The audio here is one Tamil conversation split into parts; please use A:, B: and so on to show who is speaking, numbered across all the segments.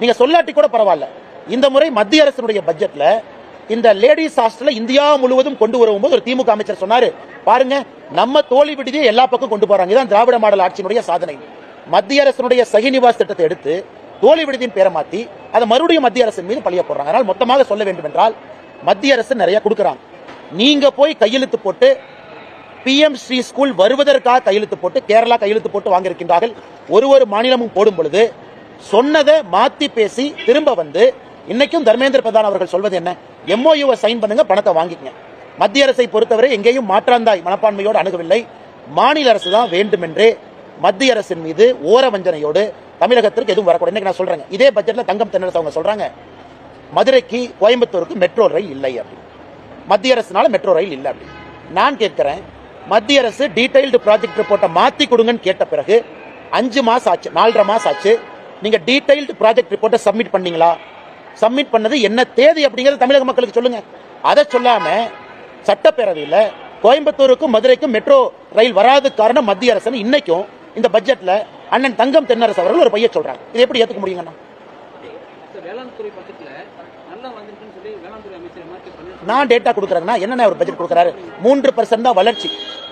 A: நீங்க சொல்லாட்டி கூட பரவாயில்ல. இந்த முறை மத்திய அரசினுடைய பட்ஜெட்ல இந்த லேடிஸ் ஹாஸ்டல்ல இந்தியா முழுவதும் கொண்டு வரும்போது ஒரு திமுக அமைச்சர் சொன்னாரு பாருங்க நம்ம தோழி விடுதியை எல்லா பக்கம் கொண்டு போறாங்க. இதான் திராவிட மாடல் ஆட்சியினுடைய சாதனை. மத்திய அரசினுடைய சகிநிவாஸ் திட்டத்தை எடுத்து தோழி விடுதியின் பேரை மாத்தி அதை மறுபடியும் மத்திய அரசின் மீது பழிய போடுறாங்க. அதனால் மொத்தமாக சொல்ல வேண்டும் என்றால் மத்திய அரசு நிறைய கொடுக்கறாங்க. நீங்க போய் கையெழுத்து போட்டு பிஎம் ஸ்ரீ ஸ்கூல் வருவதற்காக கையெழுத்து போட்டு கேரளா கையெழுத்து போட்டு வாங்கியிருக்கின்றார்கள். ஒரு ஒரு மாநிலமும் போடும் பொழுது சொன்னதை மாத்தி பேசி திரும்ப வந்து இன்னைக்கும் தர்மேந்திர பிரதான் அவர்கள் சொல்வது என்ன? எம்ஓயுவை சைன் பண்ணுங்க பணத்தை வாங்கிக்கங்க. மத்திய அரசை பொறுத்தவரை எங்கேயும் மாற்றாந்தாய் மனப்பான்மையோடு அணுகவில்லை. மாநில அரசு தான் வேண்டுமென்றே மத்திய அரசின் மீது ஓர வஞ்சனையோடு தமிழகத்திற்கு எதுவும் வரக்கூடாது. இன்னைக்கு நான் சொல்றேங்க. இதே பட்ஜெட்ல தங்கம் தென்னரசு அவங்க சொல்றாங்க. மதுரைக்கு கோயம்புத்தூருக்கு மெட்ரோ ரயில் இல்லை அப்படின்னு மத்திய அரசுனால மெட்ரோ ரயில் இல்லை அப்படின்னு நான் கேட்கிறேன் மத்திய அரசு டீடைல்டு ப்ராஜெக்ட் ரிப்போர்ட்டை மாத்தி கொடுங்கன்னு கேட்ட பிறகு அஞ்சு மாசம் ஆச்சு நாலரை மாசம் ஆச்சு நீங்க டீடைல்டு ப்ராஜெக்ட் ரிப்போர்ட்டை சப்மிட் பண்ணீங்களா? சப்மிட் பண்ணது என்ன தேதி அப்படிங்கறது தமிழக மக்களுக்கு சொல்லுங்க. அதை சொல்லாம சட்டப்பேரவையில கோயம்புத்தூருக்கும் மதுரைக்கும் மெட்ரோ ரயில் வராது காரணம் மத்திய அரசு இன்னைக்கும் இந்த பட்ஜெட்ல அண்ணன் தங்கம் தென்னரசு அவர்கள் ஒரு பைய சொல்றாங்க இது எப்படி ஏத்துக்க முடியுங்கண்ணா நான் டேட்டா கொடுக்குறேன்னா என்னென்ன ஒரு பட்ஜெட் கொடுக்குறாரு? மூன்று பர்சன்ட் தான் வளர்ச்சி.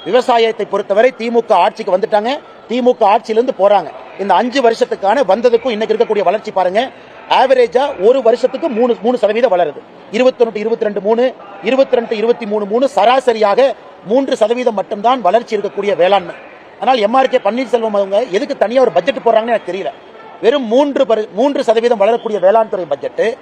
A: விவசாயத்தை பொறுத்தவரை திமுக ஆட்சிக்கு வந்துட்டாங்க. திமுக ஆட்சியிலிருந்து போறாங்க. இந்த அஞ்சு வருஷத்துக்கான வந்ததுக்கும் இன்னைக்கு இருக்கக்கூடிய வளர்ச்சி பாருங்க. ஆவரேஜா ஒரு வருஷத்துக்கு மூணு மூணு சதவீதம் வளருது. இருபத்தி இருபத்தி ரெண்டு மூணு இருபத்தி ரெண்டு இருபத்தி மூணு மூணு சராசரியாக மூன்று சதவீதம் மட்டும்தான் வளர்ச்சி இருக்கக்கூடிய வேளாண்மை. ஆனால் எம்ஆர்கே பன்னீர்செல்வம் அவங்க எதுக்கு தனியாக ஒரு பட்ஜெட் போடுறாங்கன்னு எனக்கு தெரியல. வெறும் மூன்று பரு- மூன்று சதவீதம் வளரக்கூடிய வேளாண் துறை பட்ஜெட்டு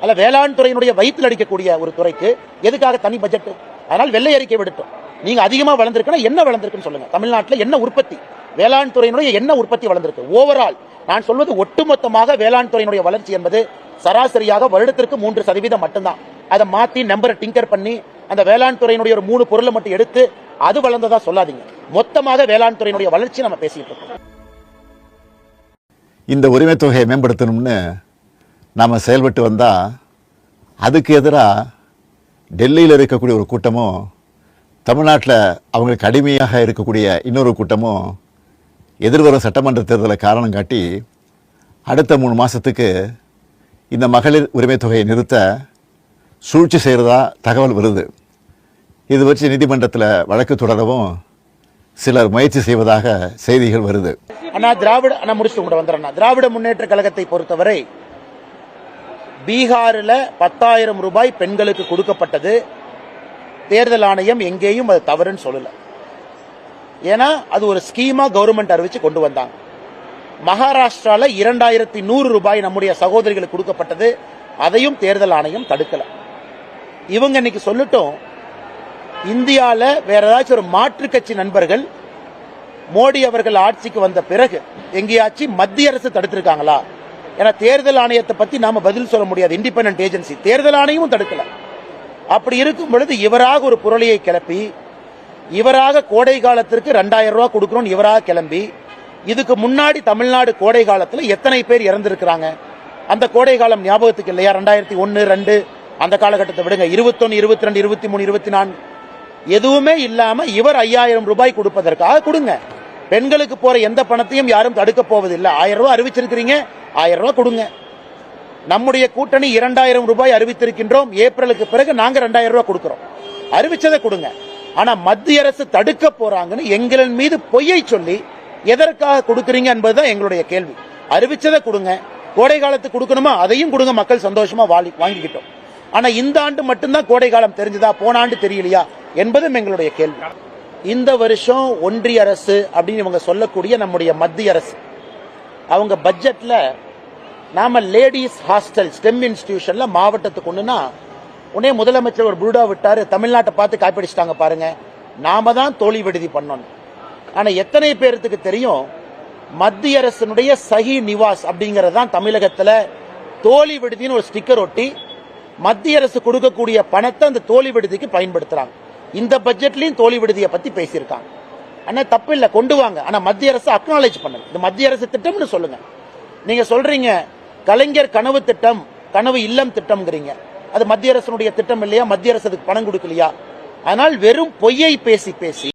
A: அல்ல வேளாண் துறையினுடைய வயிற்றில் அடிக்கக்கூடிய ஒரு துறைக்கு எதுக்காக தனி பட்ஜெட் அதனால் வெள்ளை அறிக்கை விடுட்டோம் நீங்க அதிகமா வளர்ந்துருக்குன்னா என்ன வளர்ந்துருக்குன்னு சொல்லுங்க. தமிழ்நாட்டில் என்ன உற்பத்தி? வேளாண் துறையினுடைய என்ன உற்பத்தி வளர்ந்துருக்கு? ஓவரால் நான் சொல்வது ஒட்டுமொத்தமாக வேளாண் துறையினுடைய வளர்ச்சி என்பது சராசரியாக வருடத்திற்கு மூன்று சதவீதம் மட்டும்தான். அதை மாத்தி நம்பரை டிங்கர் பண்ணி அந்த வேளாண் துறையினுடைய ஒரு மூணு பொருளை மட்டும் எடுத்து அது வளர்ந்ததா சொல்லாதீங்க. மொத்தமாக வேளாண் துறையினுடைய வளர்ச்சி நம்ம பேசிட்டு இருக்கோம்.
B: இந்த உரிமை தொகையை மேம்படுத்தணும்னு நாம் செயல்பட்டு வந்தால் அதுக்கு எதிராக டெல்லியில் இருக்கக்கூடிய ஒரு கூட்டமும் தமிழ்நாட்டில் அவங்களுக்கு அடிமையாக இருக்கக்கூடிய இன்னொரு கூட்டமும் எதிர்வரும் சட்டமன்ற தேர்தலை காரணம் காட்டி அடுத்த மூணு மாதத்துக்கு இந்த மகளிர் உரிமை தொகையை நிறுத்த சூழ்ச்சி செய்கிறதா தகவல் வருது. இது வச்சு நீதிமன்றத்தில் வழக்கு தொடரவும் சிலர் முயற்சி செய்வதாக செய்திகள் வருது.
A: அண்ணா திராவிட அண்ணா முடிச்சுட்டு கூட வந்துடுறேன் திராவிட முன்னேற்ற கழகத்தை பொறுத்தவரை பீகாரில் பத்தாயிரம் ரூபாய் பெண்களுக்கு கொடுக்கப்பட்டது. தேர்தல் ஆணையம் எங்கேயும் அது தவறுன்னு சொல்லல. ஏன்னா அது ஒரு ஸ்கீமா கவர்மெண்ட் அறிவிச்சு கொண்டு வந்தாங்க. மகாராஷ்டிரால இரண்டாயிரத்தி நூறு ரூபாய் நம்முடைய சகோதரிகளுக்கு கொடுக்கப்பட்டது. அதையும் தேர்தல் ஆணையம் தடுக்கல. இவங்க இன்னைக்கு சொல்லட்டும் இந்தியால வேற ஏதாச்சும் ஒரு மாற்று கட்சி நண்பர்கள் மோடி அவர்கள் ஆட்சிக்கு வந்த பிறகு எங்கேயாச்சும் மத்திய அரசு தடுத்திருக்காங்களா? ஏன்னா தேர்தல் ஆணையத்தை பத்தி நாம பதில் சொல்ல முடியாது. இண்டிபெண்ட் ஏஜென்சி தேர்தல் ஆணையமும் தடுக்கல. அப்படி இருக்கும் பொழுது இவராக ஒரு புரளியை கிளப்பி இவராக கோடை காலத்திற்கு ரெண்டாயிரம் ரூபா கொடுக்கணும் இவராக கிளம்பி இதுக்கு முன்னாடி தமிழ்நாடு கோடை காலத்தில் எத்தனை பேர் இறந்திருக்கிறாங்க? அந்த கோடை காலம் ஞாபகத்துக்கு இல்லையா? ரெண்டாயிரத்தி ஒன்று ரெண்டு அந்த காலகட்டத்தை விடுங்க. இருபத்தொன்னு இருபத்தி ரெண்டு இருபத்தி மூணு இருபத்தி நான்கு எதுவுமே இல்லாம இவர் ஐயாயிரம் ரூபாய் கொடுப்பதற்காக கொடுங்க. பெண்களுக்கு போற எந்த பணத்தையும் யாரும் தடுக்க போவதில்லை. ஆயிரம் ரூபாய் அறிவிச்சிருக்கிறீங்க ஆயிரம் ரூபாய் கொடுங்க. நம்முடைய கூட்டணி இரண்டாயிரம் ரூபாய் அறிவித்திருக்கின்றோம். ஏப்ரலுக்கு பிறகு நாங்க ரெண்டாயிரம் ரூபாய் கொடுக்கிறோம். அறிவிச்சதை கொடுங்க. ஆனா மத்திய அரசு தடுக்க போறாங்கன்னு எங்களின் மீது பொய்யை சொல்லி எதற்காக கொடுக்கறீங்க என்பதுதான் எங்களுடைய கேள்வி. அறிவிச்சதை கொடுங்க. கோடை காலத்துக்கு கொடுக்கணுமா? அதையும் கொடுங்க. மக்கள் சந்தோஷமா வாழி வாங்கிக்கிட்டோம். ஆனா இந்த ஆண்டு மட்டும்தான் கோடை காலம் தெரிஞ்சதா? போன ஆண்டு தெரியலையா? என்பதும் எங்களுடைய கேள்வி. இந்த வருஷம் ஒன்றிய அரசு அப்படின்னு இவங்க சொல்லக்கூடிய நம்முடைய மத்திய அரசு. அவங்க பட்ஜெட்ல நாம லேடிஸ் ஹாஸ்டல் ஸ்டெம் இன்ஸ்டிடியூஷன்ல மாவட்டத்துக்கு ஒண்ணுனா உடனே முதலமைச்சர் ஒரு புருடா விட்டாரு தமிழ்நாட்டை பார்த்து காப்பிடிச்சிட்டாங்க பாருங்க. நாம தான் தோழி விடுதி பண்ணணும். ஆனா எத்தனை பேர்த்துக்கு தெரியும் மத்திய அரசினுடைய சஹி நிவாஸ் அப்படிங்கிறது தான் தமிழகத்துல தோழி விடுதின்னு ஒரு ஸ்டிக்கர் ஒட்டி மத்திய அரசு கொடுக்கக்கூடிய பணத்தை அந்த தோழி விடுதிக்கு பயன்படுத்துறாங்க. இந்த பட்ஜெட்லயும் தோழி விடுதியை பத்தி பேசியிருக்காங்க. ஆனா தப்பு இல்ல கொண்டு வாங்க. ஆனா மத்திய அரசு அக்னாலேஜ் பண்ணுங்க இது மத்திய அரசு திட்டம்னு சொல்லுங்க. நீங்க சொல்றீங்க கலைஞர் கனவு திட்டம் கனவு இல்லம் திட்டம்ங்கிறீங்க. அது மத்திய அரசனுடைய திட்டம் இல்லையா? மத்திய அரசு அதுக்கு பணம் கொடுக்கலையா? ஆனால் வெறும் பொய்யை பேசி பேசி